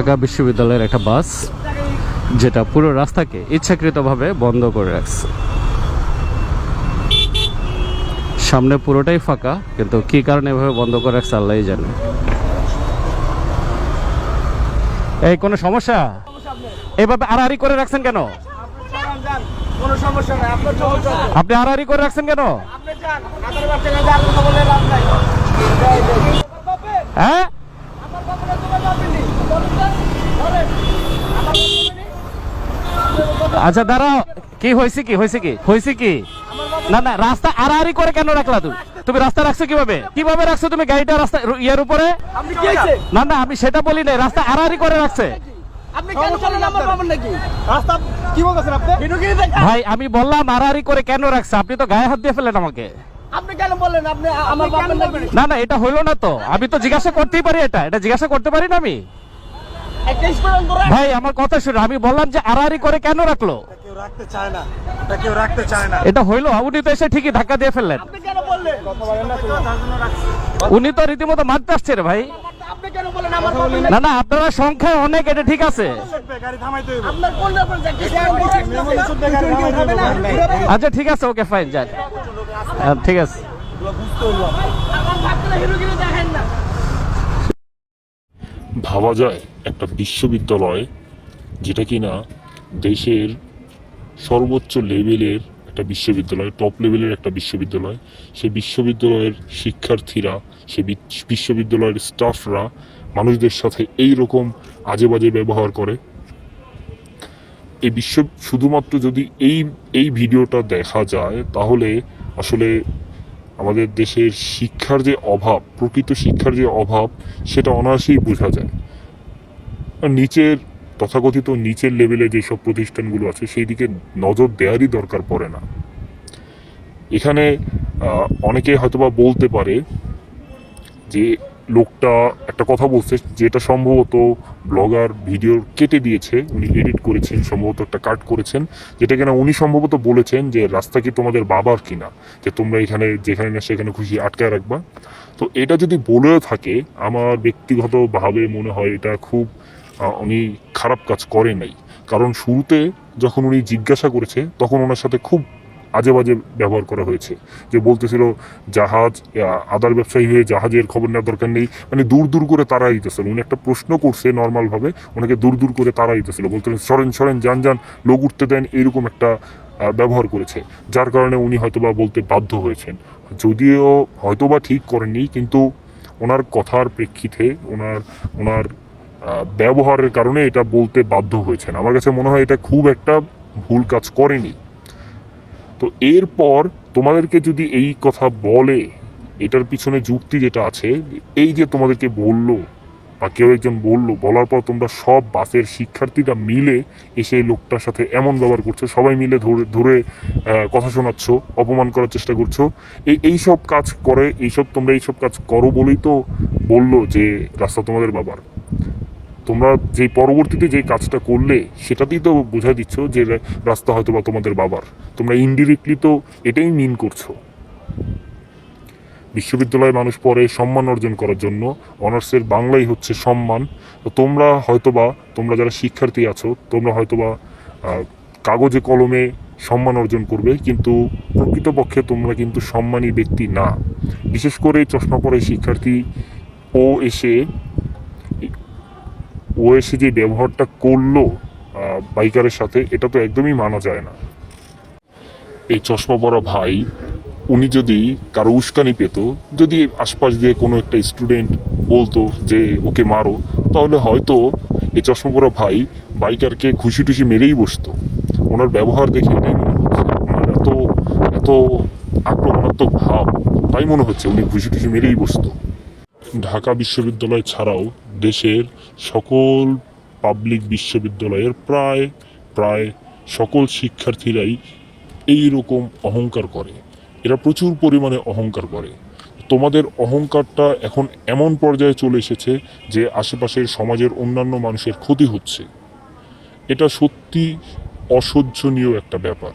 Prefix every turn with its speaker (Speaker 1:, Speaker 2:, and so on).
Speaker 1: ঢাকা বিশ্ববিদ্যালয়ের একটা বাস যেটা পুরো রাস্তাকে ইচ্ছাকৃতভাবে বন্ধ করে রাখছে। সামনে পুরোটাই ফাঁকা কিন্তু কি কারণে এভাবে বন্ধ করে রাখছে আল্লাহ জানে। এই কোনো সমস্যা? এভাবে আড়াআড়ি করে রাখছেন কেন? আপনি আড়াআড়ি করে রাখছেন কেন? হ্যাঁ
Speaker 2: আমার বাপরে তোমার বাপেনি ধরেন আমার
Speaker 1: আচ্ছা দাঁড়াও। কি হয়েছে কি? হয়েছে কি? হয়েছে কি? না না রাস্তা আড়াআড়ি করে কেন রাখলা তুমি? তুমি রাস্তা রাখছো কীভাবে? কীভাবে রাখছো তুমি গাড়িটা রাস্তা ইয়ের উপরে? না না আমি সেটা বলি নাই রাস্তা আড়াআড়ি করে রাখছে।
Speaker 2: আপনি কেন বলেন আমার বাবার নাকি রাস্তা কি বলতেছেন আপনি? ভিডিও দেখ
Speaker 1: ভাই আমি বললাম আড়াআড়ি করে কেন রাখছে? আপনি তো গায়ে হাত দিয়ে ফেলেন আমাকে।
Speaker 2: আপনি কেন বললেন? আপনি আমার বাবার নাকি
Speaker 1: না না এটা হইল না তো। আমি তো জিজ্ঞাসা করতেই পারি এটা। এটা জিজ্ঞাসা করতে পারি না আমি? ভাই আমার কথা শুনে আমি বললাম যে আড়াআড়ি করে কেন রাখল?
Speaker 3: কেউ রাখতে চায় না এটা কেউ রাখতে চায় না।
Speaker 1: এটা হইল উনি তো এসে ঠিকই ধাক্কা দিয়ে ফেললেন।
Speaker 2: আপনি কেন বললেন?
Speaker 1: উনি তো রীতিমতো মারতে আসছে রে ভাই। না না আপনারা সংখ্যায় অনেক এটা ঠিক আছে। আচ্ছা ঠিক আছে ওকে ফাইন যান। হ্যাঁ, ঠিক আছে
Speaker 2: আমার বাচ্চারা হিরোগিরি দেখেন না
Speaker 4: ভাবা যায় একটা বিশ্ববিদ্যালয় যেটা কিনা দেশের সর্বোচ্চ লেভেলের একটা বিশ্ববিদ্যালয় টপ লেভেলের একটা বিশ্ববিদ্যালয়। সেই বিশ্ববিদ্যালয়ের শিক্ষার্থীরা বিচ- বিশ্ববিদ্যালয়ের স্টাফরা মানুষদের সাথে এই রকম আজে বাজে ব্যবহার করে। এই বিশ্ব শুধুমাত্র যদি এই এই ভিডিওটা দেখা যায়, তাহলে আসলে আমাদের দেশের শিক্ষার যে অভাব, প্রকৃত শিক্ষার যে অভাব, সেটা অনায়াসেই বোঝা যায়। আর নিচের, তথাকথিত নিচের লেভেলে যেসব প্রতিষ্ঠানগুলো আছে, সেই দিকে নজর দেওয়ারই দরকার পড়ে না। এখানে অনেকে হয়তোবা বলতে পারে যে লোকটা একটা কথা বলছে, যেটা সম্ভবত ব্লগার ভিডিও কেটে দিয়েছে, উনি এডিট করেছেন, সম্ভবত একটা কাট করেছেন, যেটা কিনা উনি সম্ভবত বলেছেন যে, রাস্তা কি তোমাদের বাবার কিনা? যে তোমরা এখানে, যেখানে না সেখানে খুশি আটকায় রাখবা। তো এটা যদি বলেও থাকে, আমার ব্যক্তিগতভাবে মনে হয় এটা খুব উনি খারাপ কাজ করে নাই। কারণ শুরুতে যখন উনি জিজ্ঞাসা করেছে, তখন ওনার সাথে খুব আজে বাজে ব্যবহার করা হয়েছে। যে বলতেছিল, জাহাজ আদার ব্যবসায়ী হয়ে জাহাজের খবর নেওয়ার দরকার নেই। মানে দূর দূর করে তারা দিতেছিল উনি একটা প্রশ্ন করছে নর্মালভাবে ওনাকে দূর দূর করে তারা দিতেছিল বলতেন সরেন সরেন, যান যান, লোক উঠতে দেন। এরকম একটা ব্যবহার করেছে। যার কারণে উনি হয়তোবা বলতে বাধ্য হয়েছেন। যদিও হয়তোবা ঠিক করেননি, কিন্তু ওনার কথার প্রেক্ষিতে ওনার ওনার ব্যবহারের কারণে এটা বলতে বাধ্য হয়েছেন। আমার কাছে মনে হয় এটা খুব একটা ভুল কাজ করেনি। তো এরপর তোমাদেরকে যদি এই কথা বলে, এটার পিছনে যুক্তি যেটা আছে, এই যে তোমাদেরকে বলল, বা কেউ একজন বলল, বলার পর তোমরা সব বাসের শিক্ষার্থীরা মিলে এসে এই লোকটার সাথে এমন ব্যবহার করছ, সবাই মিলে ধরে ধরে কথা শোনাচ্ছ, অপমান করার চেষ্টা করছ। এই এইসব কাজ করে এইসব তোমরা এইসব কাজ করো বলেই তো বলল যে রাস্তা তোমাদের বাবার। তোমরা যে পরবর্তীতে যে কাজটা করলে, সেটাতেই তো বোঝা দিচ্ছ যে রাস্তা হয়তো বা তোমাদের বাবার। তোমরা ইনডিরেক্টলি তো এটাই মিন করছ। বিশ্ববিদ্যালয়ে মানুষ পড়ে সম্মান অর্জন করার জন্য অনার্সের বাংলাই হচ্ছে সম্মান। তো তোমরা হয়তোবা, তোমরা যারা শিক্ষার্থী আছো, তোমরা হয়তোবা কাগজে কলমে সম্মান অর্জন করবে, কিন্তু প্রকৃতপক্ষে তোমরা কিন্তু সম্মানী ব্যক্তি না। বিশেষ করে চশমা পরে শিক্ষার্থী ও এসে ও এসে যে ব্যবহারটা করল বাইকারের সাথে, এটা তো একদমই মানা যায় না। এই চশমা পরা ভাই, উনি যদি কারও উস্কানি পেত, যদি আশপাশ দিয়ে কোনো একটা স্টুডেন্ট বলতো যে ওকে মারো, তাহলে হয়তো এই চশমা পরা ভাই বাইকারকে খুশি টুশি মেরেই বসতো। ওনার ব্যবহার দেখে এটাই মনে হচ্ছে এত এত আক্রমণাত্মক ভাব, তাই মনে হচ্ছে উনি খুশি টুশি মেরেই বসতো। ঢাকা বিশ্ববিদ্যালয় ছাড়াও দেশের সকল পাবলিক বিশ্ববিদ্যালয়ের প্রায় প্রায় সকল শিক্ষার্থীরাই এই রকম অহংকার করে। এরা প্রচুর পরিমাণে অহংকার করে। তোমাদের অহংকারটা এখন এমন পর্যায়ে চলে এসেছে যে আশেপাশের সমাজের অন্যান্য মানুষের ক্ষতি হচ্ছে। এটা সত্যি অসহ্যনীয় একটা ব্যাপার।